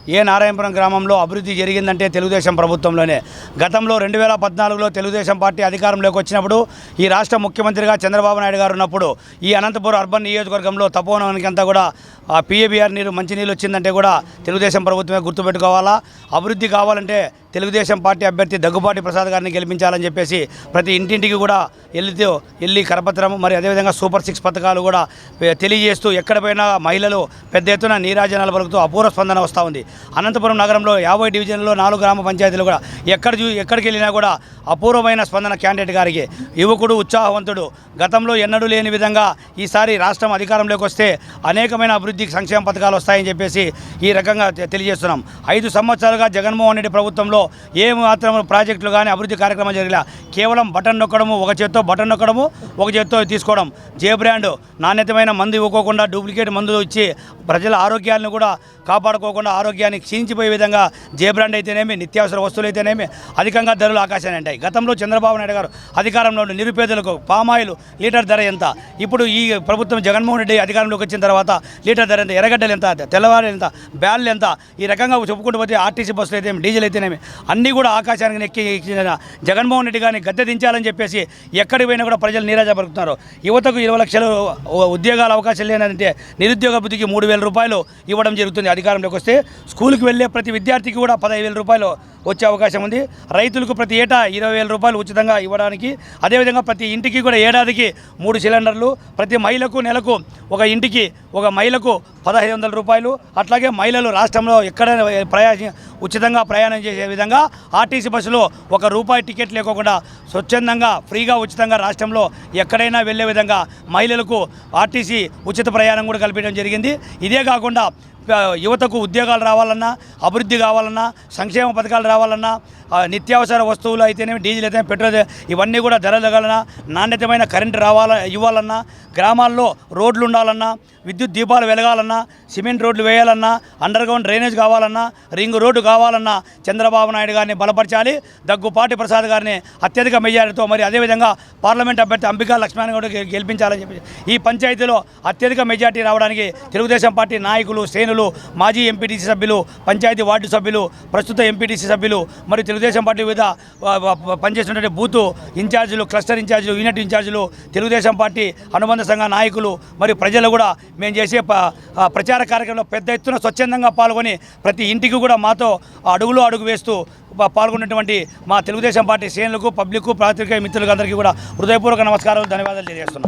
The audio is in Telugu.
ఏ నారాయణపురం గ్రామంలో అభివృద్ధి జరిగిందంటే తెలుగుదేశం ప్రభుత్వంలోనే. గతంలో రెండు వేల పద్నాలుగులో తెలుగుదేశం పార్టీ అధికారంలోకి వచ్చినప్పుడు ఈ రాష్ట్ర ముఖ్యమంత్రిగా చంద్రబాబు నాయుడు గారు ఉన్నప్పుడు ఈ అనంతపురం అర్బన్ నియోజకవర్గంలో తపోవనానికి అంతా కూడా ఆ పిఏబిఆర్ నీరు మంచినీళ్ళు వచ్చిందంటే కూడా తెలుగుదేశం ప్రభుత్వమే గుర్తుపెట్టుకోవాలా? అభివృద్ధి కావాలంటే తెలుగుదేశం పార్టీ అభ్యర్థి దగ్గుబాటి ప్రసాద్ గారిని గెలిపించాలని చెప్పేసి ప్రతి ఇంటింటికి కూడా వెళ్తూ వెళ్ళి కరపత్రం మరి అదేవిధంగా సూపర్ సిక్స్ పథకాలు కూడా తెలియజేస్తూ ఎక్కడ మహిళలు పెద్ద ఎత్తున నీరాజనాలు పలుకుతూ అపూర్వ స్పందన వస్తూ ఉంది. అనంతపురం నగరంలో యాభై డివిజన్లో నాలుగు గ్రామ పంచాయతీలు కూడా ఎక్కడ చూ ఎక్కడికి వెళ్ళినా కూడా అపూర్వమైన స్పందన క్యాండిడేట్ గారికి. యువకుడు ఉత్సాహవంతుడు. గతంలో ఎన్నడూ లేని విధంగా ఈసారి రాష్ట్రం అధికారంలోకి వస్తే అనేకమైన అభివృద్ధికి సంక్షేమ పథకాలు వస్తాయని చెప్పేసి ఈ రకంగా తెలియజేస్తున్నాం. ఐదు సంవత్సరాలుగా జగన్మోహన్ రెడ్డి ప్రభుత్వంలో ఏ మాత్రం ప్రాజెక్టులు కానీ అభివృద్ధి కార్యక్రమాలు జరిగిన కేవలం బటన్ నొక్కడము ఒక చేత్తో బటన్ నొక్కడము ఒక చేత్తో తీసుకోవడం. జే బ్రాండ్ నాణ్యతమైన మందు ఇవ్వకోకుండా డూప్లికేట్ మందులు ఇచ్చి ప్రజల ఆరోగ్యాలను కూడా కాపాడుకోకుండా ఆరోగ్యాన్ని క్షీణించిపోయే విధంగా జే బ్రాండ్ అయితేనేమి నిత్యావసర వస్తువులు అయితేనేమి అధికంగా ధరలు ఆకాశాన్ని అంటాయి. గతంలో చంద్రబాబు నాయుడు గారు అధికారంలో నిరుపేదలకు పామాయిల్ లీటర్ ధర ఎంత? ఇప్పుడు ఈ ప్రభుత్వం జగన్మోహన్ రెడ్డి అధికారంలోకి వచ్చిన తర్వాత లీటర్ ధర ఎంత? ఎర్రగడ్డలు ఎంత? తెల్లవారు ఎంత? బ్యాళ్ళు ఎంత? ఈ రకంగా చెప్పుకుంటూ పోతే ఆర్టీసీ బస్సులు అయితేనేమి డీజిల్ అయితేనేమి అన్నీ కూడా ఆకాశానికి నెక్కి ఎక్కిన జగన్మోహన్ రెడ్డి గారిని గద్దె దించాలని చెప్పేసి ఎక్కడికి పోయినా కూడా ప్రజలు నీరాజ పలుకుతున్నారు. యువతకు ఇరవై లక్షలు ఉద్యోగాల అవకాశం లేనంటే నిరుద్యోగ బుద్ధికి మూడు వేల రూపాయలు ఇవ్వడం జరుగుతుంది అధికారంలోకి వస్తే. స్కూల్కి వెళ్ళే ప్రతి విద్యార్థికి కూడా పదహైదు వేల రూపాయలు వచ్చే అవకాశం ఉంది. రైతులకు ప్రతి ఏటా ఇరవై వేల రూపాయలు ఉచితంగా ఇవ్వడానికి అదేవిధంగా ప్రతి ఇంటికి కూడా ఏడాదికి మూడు సిలిండర్లు ప్రతి మహిళకు నెలకు ఒక ఇంటికి ఒక మహిళకు పదహైదు వందల రూపాయలు. అట్లాగే మహిళలు రాష్ట్రంలో ఎక్కడ ప్రయాణ ఉచితంగా ప్రయాణం చేసే విధంగా ఆర్టీసీ బస్సులో ఒక రూపాయి టికెట్ లేకుండా స్వచ్ఛందంగా ఫ్రీగా ఉచితంగా రాష్ట్రంలో ఎక్కడైనా వెళ్ళే విధంగా మహిళలకు ఆర్టీసీ ఉచిత ప్రయాణం కూడా కల్పించడం జరిగింది. ఇదే కాకుండా యువతకు ఉద్యోగాలు రావాలన్నా అభివృద్ధి కావాలన్నా సంక్షేమ పథకాలు రావాలన్నా నిత్యావసర వస్తువులు అయితేనేమి డీజిల్ అయితే పెట్రోల్ ఇవన్నీ కూడా ధర తగలనా నాణ్యతమైన కరెంటు రావాల ఇవ్వాలన్నా గ్రామాల్లో రోడ్లు ఉండాలన్నా విద్యుత్ దీపాలు వెలగాలన్నా సిమెంట్ రోడ్లు వేయాలన్నా అండర్ గ్రౌండ్ డ్రైనేజ్ కావాలన్నా రింగ్ రోడ్డు కావాలన్నా చంద్రబాబు నాయుడు గారిని బలపరచాలి. దగ్గుపాటి ప్రసాద్ గారిని అత్యధిక మెజారిటీతో మరి అదేవిధంగా పార్లమెంట్ అభ్యర్థి అంబికా లక్ష్మణ్ కూడా గెలిపించాలని చెప్పి ఈ పంచాయతీలో అత్యధిక మెజార్టీ రావడానికి తెలుగుదేశం పార్టీ నాయకులు శ్రేణులు మాజీ ఎంపీటీసీ సభ్యులు పంచాయతీ వార్డు సభ్యులు ప్రస్తుత ఎంపీటీసీ సభ్యులు మరియు తెలుగుదేశం పార్టీ వివిధ పనిచేస్తున్నటువంటి బూతు ఇన్ఛార్జీలు క్లస్టర్ ఇన్ఛార్జీలు యూనిట్ ఇన్ఛార్జీలు తెలుగుదేశం పార్టీ అనుబంధ సంఘ నాయకులు మరియు ప్రజలు కూడా మేము చేసే ప్రచార కార్యక్రమంలో పెద్ద ఎత్తున స్వచ్ఛందంగా పాల్గొని ప్రతి ఇంటికి కూడా మాతో అడుగులో అడుగు వేస్తూ పాల్గొన్నటువంటి మా తెలుగుదేశం పార్టీ శ్రేణులకు పబ్లిక్ పాత్రికేయ మిత్రులకు అందరికీ కూడా హృదయపూర్వక నమస్కారాలు ధన్యవాదాలు తెలియజేస్తున్నాం.